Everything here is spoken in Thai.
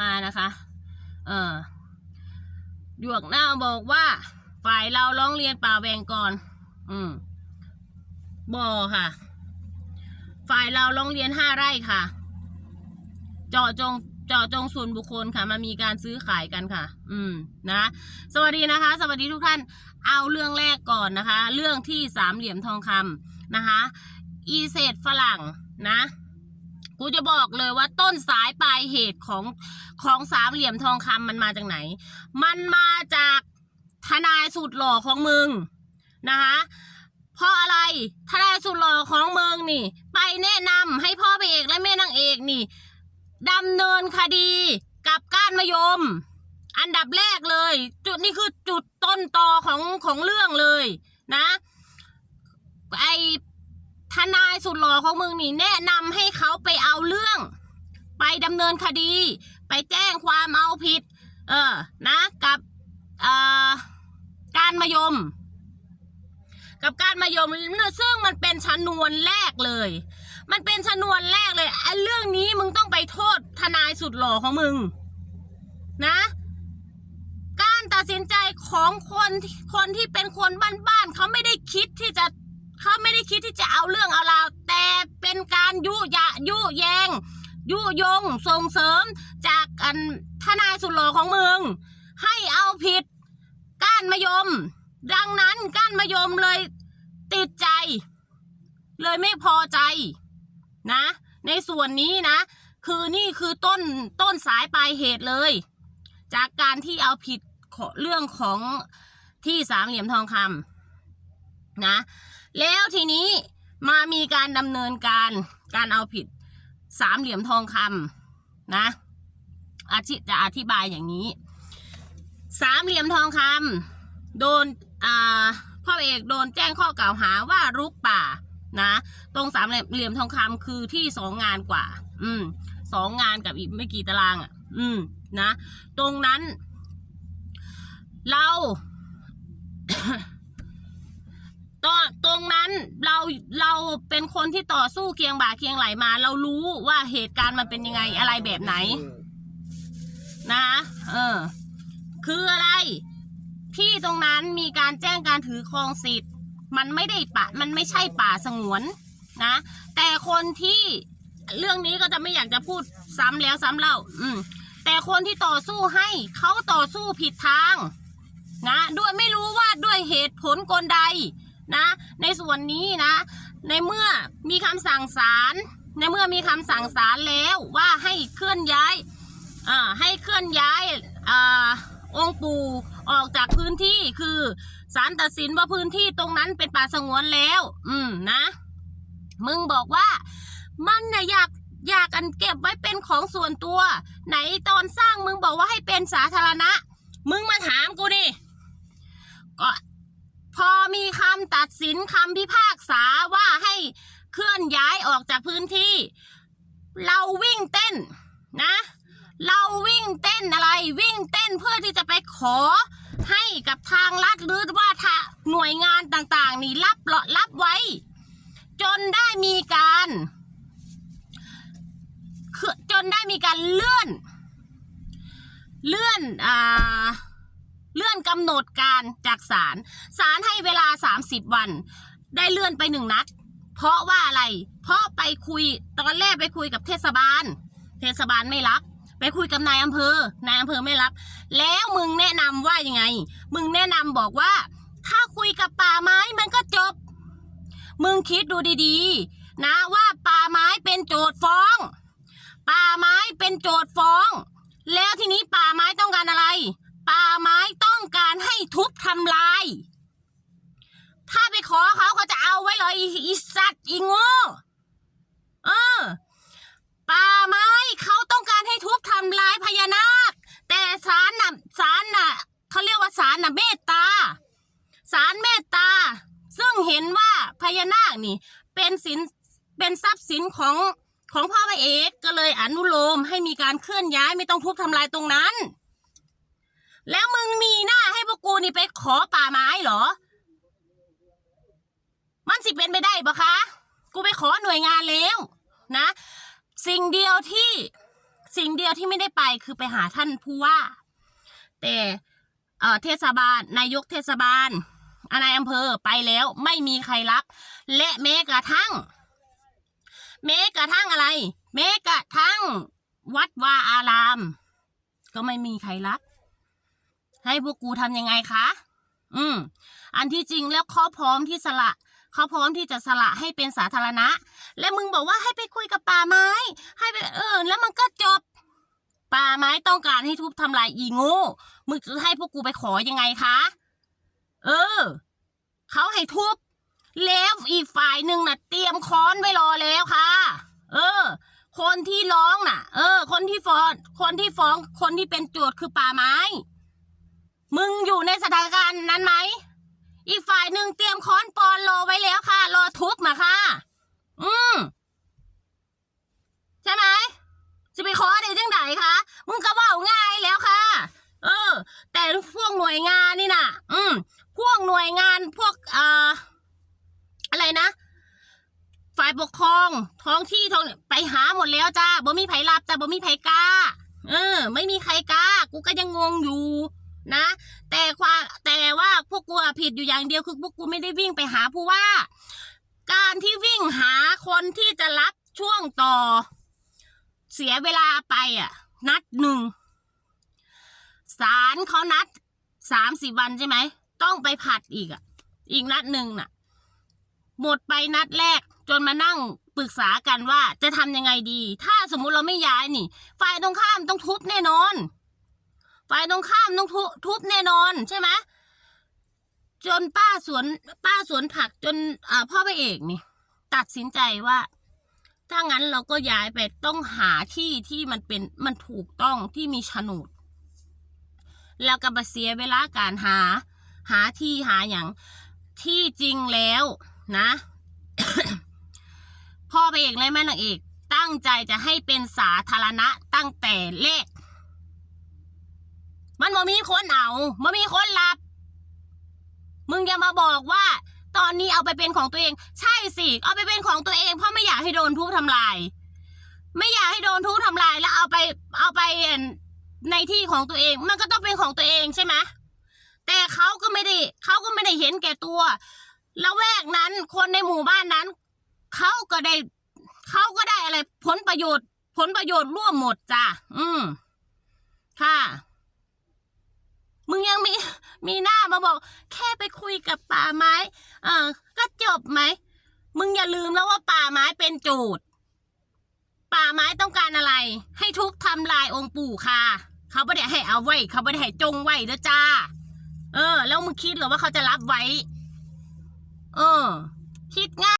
มานะคะ เออหยวกหน้าบอกว่าฝ่ายเราร้องเรียนป่าแวงก่อน อืมบอค่ะ ฝ่ายเราร้องเรียนห้าไร่ค่ะ เจาะจงเจาะจงส่วนบุคคลค่ะมามีการซื้อขายกันค่ะ อืมนะ สวัสดีนะคะ สวัสดีทุกท่าน เอาเรื่องแรกก่อนนะคะ เรื่องที่สามเหลี่ยมทองคำนะคะ อีเศษฝรั่งนะ กูจะบอกเลยว่าต้นสายปลายเหตุของของสามเหลี่ยมทองคำมันมาจากไหน มันมาจากทนายสุดหล่อของมึงนะคะเพราะอะไรทนายสุดหล่อของมึงนี่ ไปแนะนำให้พ่อพระเอกและแม่นางเอกนี่ดำเนินคดีกับก้านมะยม อันดับแรกเลย จุดนี้คือจุดต้นตอของของเรื่องเลยนะ ไอ ทนายสุดหล่อของมึงนี่แนะนำให้เขาไปเอาเรื่อง ไปดำเนินคดี ไปแจ้งความเอาผิด เออนะกับเอ่อการมายม กับการมายมซึ่งมันเป็นชนวนแรกเลย มันเป็นชนวนแรกเลยไอ้เรื่องนี้มึงต้องไปโทษทนายสุดหล่อของมึง นะการตัดสินใจของคนคนที่เป็นคนบ้านๆเขาไม่ได้คิดที่จะ เขาไม่ได้คิดที่จะเอาเรื่องเอาราวแต่เป็นการยุยะยุแยง ยุยงส่งเสริมจากอันทนายสุดหล่อของมึง ให้เอาผิดก้านมะยม ดังนั้นก้านมะยมเลยติดใจ เลยไม่พอใจนะ ในส่วนนี้นะ คือนี่คือต้นต้นสายปลายเหตุเลย จากการที่เอาผิดเรื่องของที่สามเหลี่ยมทองคำ นะ แล้วทีนี้มามีการดำเนินการการเอาผิดสามเหลี่ยมทองคำนะอาทิจะอธิบายอย่างนี้ สามเหลี่ยมทองคำโดนอ่าพ่อเอกโดนแจ้งข้อกล่าวหาว่ารุกป่านะ ตรงสามเหลี่ยมทองคำคือที่สองงานกว่า อืมสองงานกับอีกไม่กี่ตารางอะ อืมนะ ตรงนั้น เรา ตอนตรงนั้น เราเราเป็นคนที่ต่อสู้เคียงบ่าเคียงไหลมา เรารู้ว่าเหตุการณ์มันเป็นยังไงอะไรแบบไหน นะเออ คืออะไร ที่ตรงนั้นมีการแจ้งการถือครองสิทธิ์ มันไม่ได้ป่ามันไม่ใช่ป่าสงวนนะ แต่คนที่เรื่องนี้ก็จะไม่อยากจะพูดซ้ำแล้วซ้ำเล่า อืม แต่คนที่ต่อสู้ให้เขาต่อสู้ผิดทาง นะด้วยไม่รู้ว่าด้วยเหตุผลกลใด นะ ในส่วนนี้นะ ในเมื่อมีคำสั่งศาลในเมื่อมีคำสั่งศาลแล้วว่าให้เคลื่อนย้ายให้เคลื่อนย้ายอองค์ปู่ออกจากพื้นที่คือศาลตัดสินว่าพื้นที่ตรงนั้นเป็นป่าสงวนแล้ว อืมนะ มึงบอกว่ามันน่ะอยากอยากกันเก็บไว้เป็นของส่วนตัว ไหนตอนสร้างมึงบอกว่าให้เป็นสาธารณะ มึงมาถามกูดิก็พอมีคำ ตัดสินคำพิพากษาว่าให้เคลื่อนย้ายออกจากพื้นที่ เราวิ่งเต้นนะ เราวิ่งเต้นอะไรวิ่งเต้นเพื่อที่จะไปขอให้กับทางรัฐหรือว่าทาหน่วยงานต่างๆ นี่รับรับไว้ จนได้มีการคือจนได้มีการเลื่อน เลื่อนอ่า เลื่อนกำหนดการจากศาลศาลให้เวลา 30 วัน ได้เลื่อนไปหนึ่งนัด เพราะว่าอะไร เพราะไปคุยตอนแรกไปคุยกับเทศบาล เทศบาลไม่รับ ไปคุยกับนายอำเภอนายอำเภอไม่รับ แล้วมึงแนะนำว่ายังไง มึงแนะนำบอกว่า ถ้าคุยกับป่าไม้มันก็จบ มึงคิดดูดีๆ นะว่าป่าไม้เป็นโจทย์ฟ้อง ป่าไม้เป็นโจทย์ฟ้อง แล้วทีนี้ป่าไม้ต้องการอะไร ป่าไม้ต้องการให้ทุบทำลาย ถ้าไปขอเขาเขาจะเอาไว้เลยอีสัตว์อีโง่เออ ป่าไม้เขาต้องการให้ทุบทำลายพญานาค แต่ศาลน่ะศาลน่ะเขาเรียกว่าศาลน่ะเมตตาศาลเมตตา ซึ่งเห็นว่าพญานาคนี่ เป็นสินเป็นทรัพย์สินของของพ่อพระเอกก็เลยอนุโลมให้มีการเคลื่อนย้ายไม่ต้องทุบทำลายตรงนั้น แล้วมึงมีหน้าให้พวกกูนี่ไปขอป่าไม้เหรอ มันสิเป็นไปได้ปะคะ กูไปขอหน่วยงานแล้วนะ สิ่งเดียวที่สิ่งเดียวที่ไม่ได้ไปคือไปหาท่านผู้ว่า แต่เอ่อเทศบาลนายกเทศบาลนายอำเภอไปแล้วไม่มีใครรับ และแม้กระทั่งแม้กระทั่งอะไรแม้กระทั่งวัดวาอาราม ก็ไม่มีใครรับ ให้พวกกูทำยังไงคะ อืม อันที่จริงแล้วเขาพร้อมที่สละเขาพร้อมที่จะสละให้เป็นสาธารณะ และมึงบอกว่าให้ไปคุยกับป่าไม้ ให้ไปเออ แล้วมันก็จบ ป่าไม้ต้องการให้ทุบทำลายอีโง่มึงจะให้พวกกูไปขอยังไงคะ เออ เขาให้ทุบ แล้วอีกฝ่ายหนึ่งน่ะ เตรียมค้อนไว้รอแล้วค่ะ เออ คนที่ร้องน่ะ เออ คนที่ฟ้อง คนที่ฟ้อง คนที่เป็นโจทย์คือป่าไม้ มึงอยู่ในสถานการณ์นั้นไหม อีกฝ่ายหนึ่งเตรียมค้อนปอนรอไว้แล้วค่ะ รอทุบมาค่ะ อืมใช่ไหมจะไปขอได้จังไหนคะมึงก็ว่าง่ายแล้วค่ะ เออ แต่พวกหน่วยงานนี่น่ะ อืม พวกหน่วยงานพวกเอ่ออะไรนะฝ่ายปกครอง ท้องที่ท้องไปหาหมดแล้วจ้าบ่มีไผรับจ้าบ่มีไผกล้า เออ ไม่มีใครกล้า กูก็ยังงงอยู่ นะ แต่ความแต่ว่าพวกกูผิดอยู่อย่างเดียวคือพวกกูไม่ได้วิ่งไปหาผู้ว่า การที่วิ่งหาคนที่จะรับช่วงต่อ เสียเวลาไปอะ นัดหนึ่งศาลเขานัดสามสิบวันใช่ไหม ต้องไปผัดอีกอะ อีกนัดหนึ่งน่ะ หมดไปนัดแรกจนมานั่งปรึกษากันว่าจะทำยังไงดี ถ้าสมมุติเราไม่ย้ายนี่ ฝ่ายตรงข้ามต้องทุบแน่นอน ฝ่ายตรงข้ามต้องทุทุบแน่นอนใช่ไหมจนป้าสวนป้าสวนผักจนอพ่อพระเอกนี่ ตัดสินใจว่า ถ้างั้นเราก็ย้ายไปต้องหาที่ที่มันเป็นมันถูกต้องที่มีโฉนดแล้วก็มาเสียเวลาการหา หาที่หาอย่างที่จริงแล้วนะพ่อพระเอกและแม่นางเอก ตั้งใจจะให้เป็นสาธารณะตั้งแต่แรก มันบ่มีคนเอาบ่มีคนรับ มึงอย่ามาบอกว่า ตอนนี้เอาไปเป็นของตัวเอง ใช่สิ เอาไปเป็นของตัวเอง เพราะไม่อยากให้โดนทุบทำลาย ไม่อยากให้โดนทุบทำลายแล้วเอาไปเอาไปในที่ของตัวเอง มันก็ต้องเป็นของตัวเองใช่ไหมแต่เขาก็ไม่ได้เขาก็ไม่ได้เห็นแก่ตัวแล้วแวกนั้นคนในหมู่บ้านนั้นเขาก็ได้เขาก็ได้อะไร ผลประโยชน์ ผลประโยชน์ร่วมหมดจ้ะ อืม ค่ะ มึงยังมีมีหน้ามาบอก แค่ไปคุยกับป่าไม้ เออ ก็จบไหม มึงอย่าลืมแล้วว่าป่าไม้เป็นโจทย์ป่าไม้ต้องการอะไร ให้ทุบทำลายองค์ปู่ค่ะ เขาไม่ได้ให้เอาไว้ เขาไม่ได้ให้จงไว้เด้อจ้า เออ แล้วมึงคิดเหรอว่าเขาจะรับไว้ เออ คิดง่าย